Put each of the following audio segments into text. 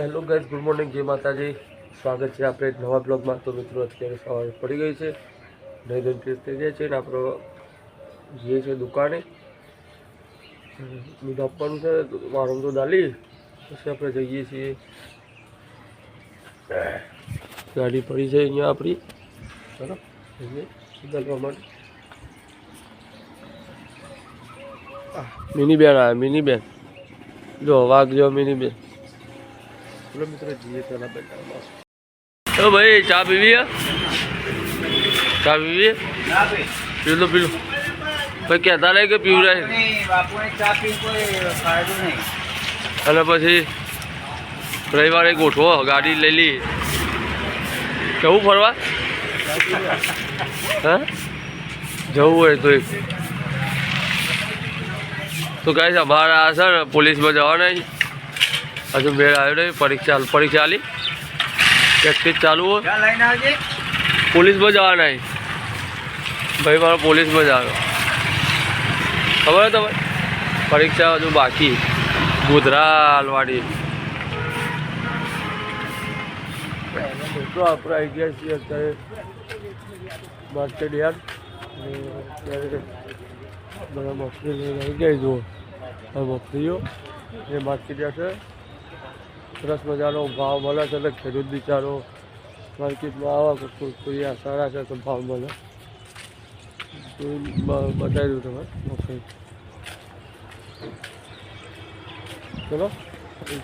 Hello guys, good morning. જય માતાજી. સ્વાગત છે આપણે એક નવા બ્લોગમાં. તો મિત્રો, અત્યારે સવારે પડી ગઈ છે. નહીં ધોઈને ફ્રેશ થઈ ગયા છે ને આપણો જઈએ છે દુકાને. દૂધ આપવાનું છે. મારું તો દાલી. પછી આપણે જઈએ છીએ. ગાડી પડી છે અહીંયા આપણી. ચલો જઈએ. બદલવા માટે. મિની આવે મિની જો, વાઘ જો મિની બેન. ચલો મિત્રો જઈએ પહેલાં બેટામાં તો ભાઈ ચા પીવી ચા પીવી પી લો પી લો ભાઈ કહેતા રહે કે પીવું નહીં બાપુને ચા પી કોઈ ફાયદો નહીં. અને પછી રવિવારે ગોઠવો ગાડી લઈ લઈ જવું ફરવા? હા? જવું હોય તો તો કાંઈ અમારા આ સર પોલીસમાં જવાના. હજુ મેળ આવ્યો નહીં. પરીક્ષા પરીક્ષા આલી પ્રેક્ટિસ ચાલુ હોય. પોલીસમાં જવાના નહીં ભાઈ મારો પોલીસમાં જ આવ્યો. ખબર તમે પરીક્ષા હજુ બાકી ગોધરા હાલવાડી મિત્રો આપણે આવી ગયા છીએ અત્યારે માર્કેટ યાર્ડ બધા મફરી આવી ગયા જુઓ. આ મફરીઓ એ માર્કેટ યાર્ડ છે. સરસ મજાનો ભાવ મળે છે એટલે ખેડૂત બિચારો માર્કેટમાં આવા કુરકુરિયા સારા છે તો ભાવ મળે. બતાવી દઉં તમે. મફરી ચલો.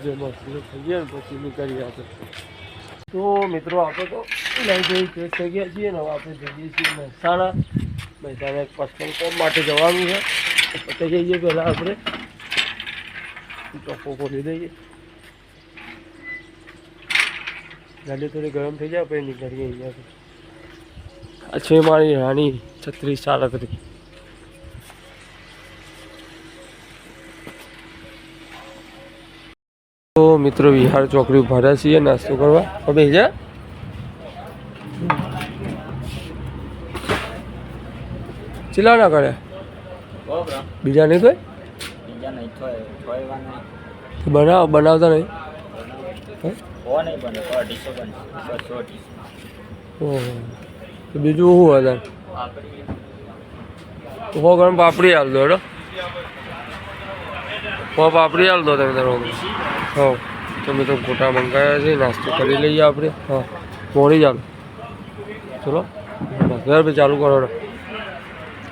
જે મસ્ત થઈ ગયા પછી નીકળી આપણે. તો મિત્રો, આપણે તો લઈ જઈ ફ્રેશ થઈ ગયા છીએ ને આપણે જઈએ છીએ મહેસાણા. મહેસાણા એક પર્સનલ કોમ માટે જવાનું છે. પતાઈ જઈએ પહેલાં આપણે. ટોપો ખોલી દઈએ. ગાડી થોડી ગરમ થઈ જાય પછી નીકળીએ અહીંયાથી આ છે મારી રાણી છત્રીસ સાડત્રીસ તો મિત્રો વિહાર ચોકડી ઊભા છીએ નાસ્તો કરવા. હવે જા. ચિલા ના કરે બીજા નહીં થોય બનાવ બનાવતા નહીં? ઓહો. બીજું શું હતા હો ગરમ પાપડી હાલ દો હો પાપડી હાલ દો તમે તારો હો. તમે તો ગોટા મંગાવ્યા છે, નાસ્તો કરી લઈએ આપણે. હા. મોડી ચાલો. ચલો ઘર ભાઈ, ચાલુ કરો.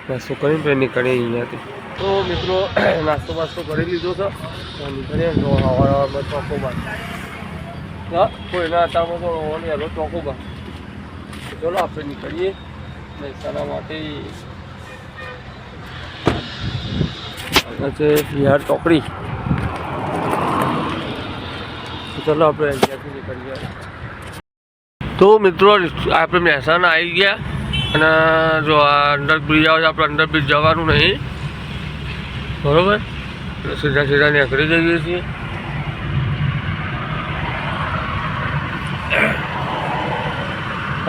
નાસ્તો કરીને પછી નીકળીએ અહીંયાથી. તો મિત્રો, નાસ્તો બાસ્તો કરી લીધો છે. નીકળીએ ને ચોખ્ખો હવાર હવારમાં કોઈ હા કોઈના તો હોવાની હેલો ચોકોબાર ચલો, આપણે નીકળીએ. મહેસાણા માટે છે ચોકડી. ચલો, આપણે નીકળીએ. તો મિત્રો, આપણે મહેસાણા આવી ગયા. અને જો આ અંડર બ્રિજ આવે આપણે અંડર બ્રિજ જવાનું નહીં. બરાબર? સીધા સીધા નીકળી જઈએ છીએ.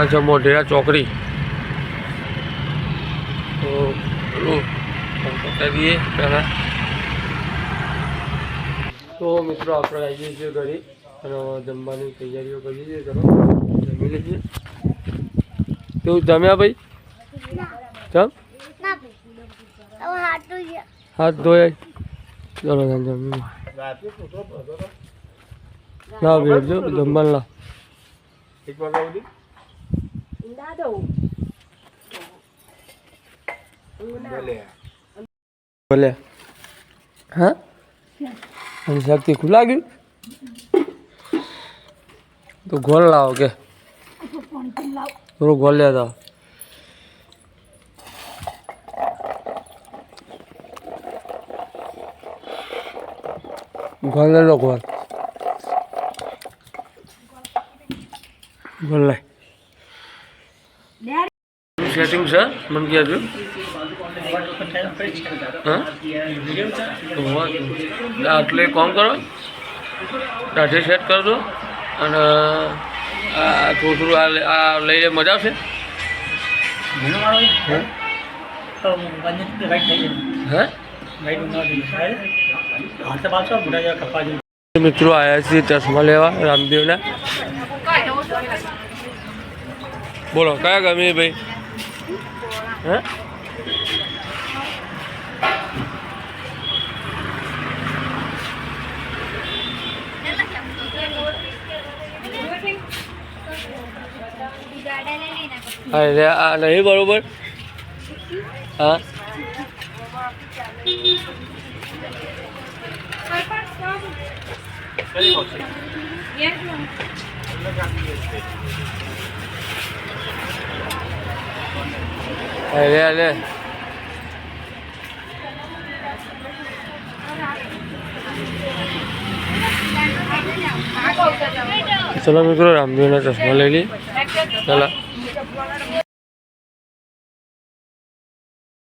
અચ્છા મોઢેરા ચોકડી. તો મિત્રો, આપણે આવીએ છીએ ઘરે અને જમવાની તૈયારીઓ કરીએ છીએ. ચલો, જમી લઈએ. તો જમ્યા ભાઈ? જમ ભાઈ હાથ ધોયા. ચલો, જમી ના ભેટજો જમવાનું. લા એક વાગ્યા દઉં ભલે હા શક્તિ ખુલ્લા ગયું તો ગોળ લાવો કે થોડું ગોળ લેતા તો ગોળ લઈ લો ગોળ ગોળ લાય સેટિંગ છે મને કહેજો હા એટલે કોમ કરો? દાઢી સેટ કરજો અને આ થોડું થોડું આ લઈને મજા આવશે? મિત્રો આવ્યા છીએ ચશ્મા લેવા રામદેવના. બોલો કયા ગમે ભાઈ? હે અરે આ નહીં બરોબર હા અરે અરે ચલો મિત્રો રામદેવના ચશ્મા લઈ લઈએ. ચાલો.